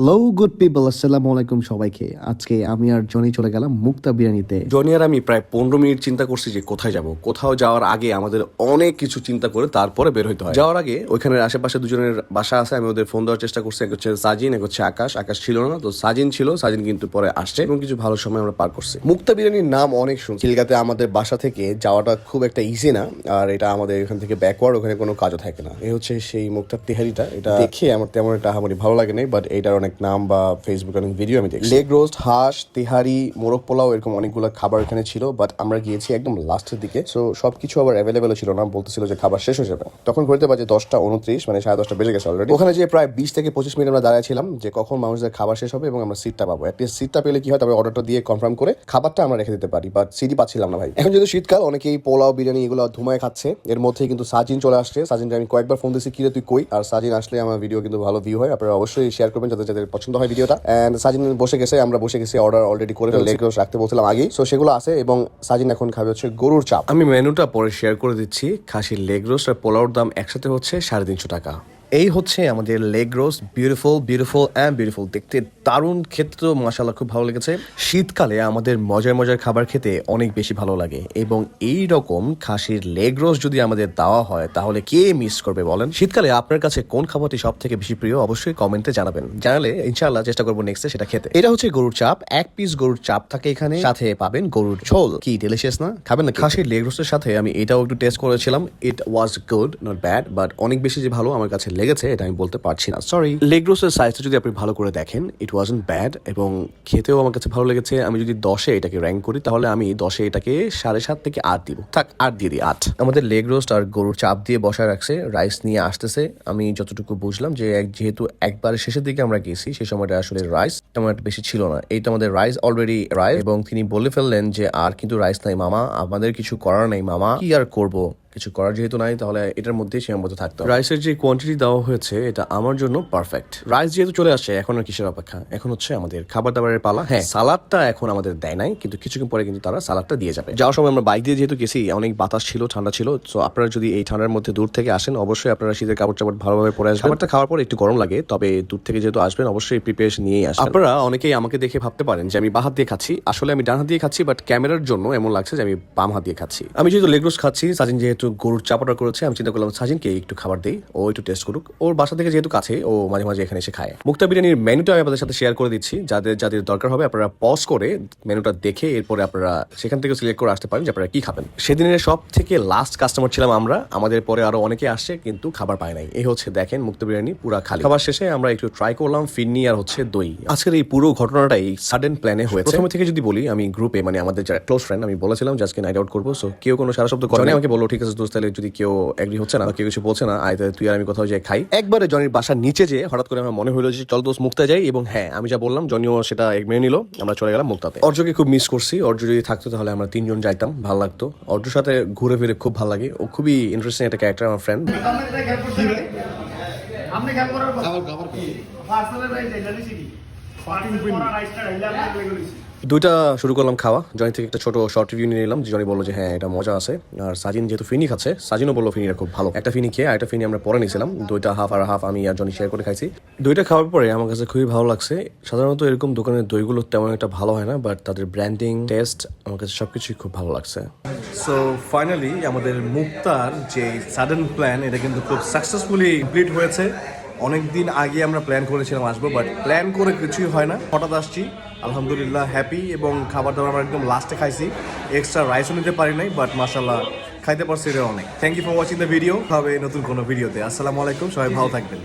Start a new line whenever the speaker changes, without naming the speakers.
Hello good people আসসালামু আলাইকুম সবাইকে। আজকে আমি আর জনি চলে গেলাম মুক্তা বিরিয়ানিতে।
জনি আর আমি প্রায় পনেরো মিনিট চিন্তা করছি যে কোথায় যাব। কোথাও যাওয়ার আগে আমাদের অনেক কিছু চিন্তা করে তারপরে বের হইতে হয়। যাওয়ার আগে ওইখানের আশেপাশে দুজনের বাসা আছে, আমি ওদের ফোন দেওয়ার চেষ্টা করছি। এক হচ্ছে সাজিন, এক হচ্ছে আকাশ। আকাশ ছিল না, তো সাজিন ছিল। সাজিন কিন্তু পরে আসছে এবং কিছু ভালো সময় আমরা পার করছি। মুক্তা বিরিয়ানির নাম অনেক শুনছি চিলগাতে আমাদের বাসা থেকে যাওয়াটা খুব একটা ইজি না, আর এটা আমাদের এখান থেকে ব্যাকওয়ার্ড ওখানে কোনো কাজও থাকে না। এই হচ্ছে সেই মুক্তার তেহারিটা। এটা দেখে আমার তেমন একটা আমার ভালো লাগে নাই বাট এটার অনেক নাম বা ফেসবুক অনেক ভিডিও আমি দেখি লেগ রোস্ট হাঁস তিহারি, মোরগ পোলাও, এরকম অনেকগুলো খাবার এখানে ছিল বাট আমরা গিয়েছি একদম লাস্টের দিকে। সো সবকিছু আবার অ্যাভেলেবেল ছিল না, বলতেছিল যে খাবার শেষ হয়ে যাবে। তখন ঘুরতে বাজে দশটা উনত্রিশ মানে সাড়ে দশটা বেজে গেছে অলরেডি ওখানে যে প্রায় বিশ থেকে পঁচিশ মিনিট আমরা দাঁড়াইছিলাম যে কখন মানুষদের খাবার শেষ হবে এবং আমরা সিটটা পাবো। অ্যাটলিস্ট সিটটা পেলে কি হয় তবে অর্ডারটা দিয়ে কনফার্ম করে খাবারটা আমরা রেখে দিতে পারি বাট সিটই পাচ্ছিলাম না ভাই। এখন যেহেতু শীতকাল, অনেকেই পোলাও, বিরিয়ানি এগুলো ধুমায় খাচ্ছে। এর মধ্যেই কিন্তু সাজিন চলে আসছে। সাজিনকে আমি কয়েকবার ফোন দিয়েছি কিরে তুই কই? আর সাজিন আসলে আমার ভিডিও কিন্তু ভালো ভিউ হয়, আপনারা অবশ্যই শেয়ার করবেন যাদের যাদের পছন্দ হয় ভিডিওটা। এন্ড সাজিন বসে গেছে আমরা বসে গেছি অর্ডার অলরেডি করে লেগস রাখতে বলছিলাম আগেই সো সেগুলো আছে এবং সাজিন এখন খাবে হচ্ছে গরুর চাপ। আমি মেনুটা পরে শেয়ার করে দিচ্ছি। খাসির লেগ রোস্ট আর পোলাওর দাম একসাথে হচ্ছে সাড়ে তিনশো টাকা। এই হচ্ছে আমাদের leg roast beautiful beautiful and beautiful দেখতে দারুণ তো মাসাল্লাহ খুব ভালো লেগেছে। শীতকালে আমাদের মজার মজার খাবার খেতে অনেক বেশি ভালো লাগে এবং এই রকম খাসির লেগ রোস্ট যদি আমাদের দেওয়া হয়, তাহলে কে মিস করবে বলেন? শীতকালে আপনার কাছে কোন খাবারটি সব থেকে বেশি প্রিয় অবশ্যই কমেন্টে জানাবেন। জানালে ইনশাআল্লাহ চেষ্টা করব নেক্সটে সেটা খেতে। এটা হচ্ছে গরুর চাপ, এক পিস গরুর চাপ থাকে এখানে। সাথে পাবেন গরুর ঝোল। কি ডেলিশিয়াস না? খাবেন না খাসির লেগ রোস্টের সাথে আমি এটাও একটু টেস্ট করেছিলাম। It was good not bad but অনেক বেশি যে ভালো আমার কাছে লেগেছে, এটা আমি বলতে পারছি না। সরি লেগ রোস্টের সাইজটা যদি আপনি ভালো করে দেখেন ইট ওয়াজন্ট ব্যাড এবং খেতেও আমার কাছে ভালো লেগেছে। আমি যদি দশে এটাকে র্যাঙ্ক করি, তাহলে আমি দশে এটাকে সাড়ে সাত থেকে আট দিব। থাক, আট দিয়ে দিই, আট। আমাদের লেগ রোস্ট আর গরুর চাপ দিয়ে বসায় রাখছে রাইস নিয়ে আসতেছে। আমি যতটুকু বুঝলাম যে যেহেতু একবার শেষের দিকে আমরা গেছি সেই সময়টা আসলে রাইস তেমন একটা বেশি ছিল না। এইটা আমাদের রাইস অলরেডি রাইস এবং তিনি বলে ফেললেন যে আর কিন্তু রাইস নাই মামা, আমাদের কিছু করার নেই মামা, কি আর করব? কিছু করার যেহেতু নাই তাহলে এটার মধ্যেই সীমাবদ্ধ থাকতে হবে। রাইসের যে কোয়ান্টিটি দেওয়া হয়েছে এটা আমার জন্য পারফেক্ট রাইস যেহেতু চলে আসে এখন আর কিসের অপেক্ষা? এখন হচ্ছে আমাদের খাবার দাবারের পালা। হ্যাঁ। সালাদটা এখন আমাদের দেয় নাই কিন্তু কিছুক্ষণ পরে কিন্তু তারা সালাদটা দিয়ে যাবে। যাওয়ার সময় আমরা বাইক দিয়ে যেহেতু গেছি অনেক বাতাস ছিল ঠান্ডা ছিল তো আপনারা যদি এই ঠান্ডার মধ্যে দূর থেকে আসেন অবশ্যই আপনারা শীতের কাপড় চাপড় ভালোভাবে পরে আসবেন। খাবারটা খাওয়ার পর একটু গরম লাগে তবে দূর থেকে যেহেতু আসবেন অবশ্যই প্রিপারেশন নিয়েই আসবেন। আপনারা অনেকেই আমাকে দেখে ভাবতে পারেন যে আমি বাঁ হাত দিয়ে খাচ্ছি। আসলে আমি ডান হাত দিয়ে খাচ্ছি বাট ক্যামেরার জন্য এমন লাগছে যে আমি বাম হাত দিয়ে খাচ্ছি। আমি যেহেতু লেগ রোস্ট খাচ্ছি সাজিন যেহেতু গরুর চাপাটা করেছে, আমি চিন্তা করলাম, সাজিনকে একটু খাবার দিই, ও একটু টেস্ট করুক। ওর বাসা থেকে যেহেতু কাছে, ও মাঝে মাঝে এখানে এসে খায়। মুক্তা বিরিয়ানির মেনুটা আমি আপনাদের সাথে শেয়ার করে দিচ্ছি। যাদের যাদের দরকার হবে, আপনারা পজ করে মেনুটা দেখে এরপরে আপনারা সেখান থেকে সিলেক্ট করে আসতে পারেন যে আপনারা কি খাবেন। সেদিনের সব থেকে লাস্ট কাস্টমার ছিলাম আমরা। আমাদের পরে আরও অনেকে আসছে, কিন্তু খাবার পায় নাই। এই হচ্ছে, দেখেন, মুক্তা বিরিয়ানি পুরা খালি। খাবার শেষে আমরা একটু ট্রাই করলাম ফিরনি আর হচ্ছে দই। আজকের এই পুরো ঘটনাটাই সাডেন প্ল্যানে হয়েছে। প্রথমে থেকে যদি বলি, আমি গ্রুপে মানে আমাদের যারা ক্লোজ ফ্রেন্ড আমি বলেছিলাম যে আজকে নাইট আউট করব সো কেউ কোনো সারা শব্দ করে আমাকে বলল, ঠিক আছে দোস্ত তাহলে যদি কেউ এগ্রি হচ্ছে না কেউ কিছু বলছে না আয় তাহলে তুই আর আমি কোথাও যাই খাই। একবারে জনির বাসার নিচে যে হঠাৎ করে আমার মনে হলো যে চল দোস্ত মুক্তা যাই এবং হ্যাঁ আমি যা বললাম জনিও সেটা এক মেনে নিল আমরা চলে গেলাম মুক্তাতে। অর্জকে খুব মিস করছি। অর্জ যদি থাকতো তাহলে আমরা তিনজন যাইতাম ভালো লাগতো। অর্জুর সাথে ঘুরে ফিরে খুব ভালো লাগে। ও খুবই ইন্টারেস্টিং একটা ক্যারেক্টার আমার ফ্রেন্ড
আপনি খেয়াল করার কথা পার্সেলের রাইস এটা দিছি কি পার্টিং রাইসটা রাইলে আপনি গেছি
দুইটা শুরু করলাম খাওয়া। জনি থেকে একটা ছোট শর্ট রিভিউ নিয়ে নিলাম। জনি বলল যে হ্যাঁ এটা মজা আছে। আর সাজিন যেহেতু ফিনি খাচ্ছে, সাজিনও বলল ফিনিটা খুব ভালো। একটা ফিনি খেয়ে আর একটা ফিনি আমরা পরে নিয়েছিলাম। দুইটা হাফ আর হাফ আমি আর জনি শেয়ার করে খাইছি। দুইটা খাওয়ার পরে আমার কাছে খুবই ভালো লাগছে। সাধারণত এরকম দোকানের দইগুলো তেমন একটা ভালো হয় না বাট তাদের ব্র্যান্ডিং টেস্ট আমার কাছে সবকিছুই খুব ভালো লাগছে। সো ফাইনালি আমাদের মুক্তার যে সাডেন প্ল্যান এটা কিন্তু খুব সাকসেসফুলি কমপ্লিট হয়েছে। অনেক দিন আগে আমরা প্ল্যান করেছিলাম আসব বাট প্ল্যান করে কিছুই হয় না। হঠাৎ আসছি। আলহামদুলিল্লাহ হ্যাপি এবং খাবার দাবার আমরা একদম লাস্টে খাইছি। এক্সট্রা রাইসও নিতে পারি নাই বাট মাসাল্লাহ খাইতে পারছি এটা অনেক। Thank you for watching the video হবে নতুন কোনো ভিডিওতে আসসালামু আলাইকুম, সবাই ভালো থাকবেন।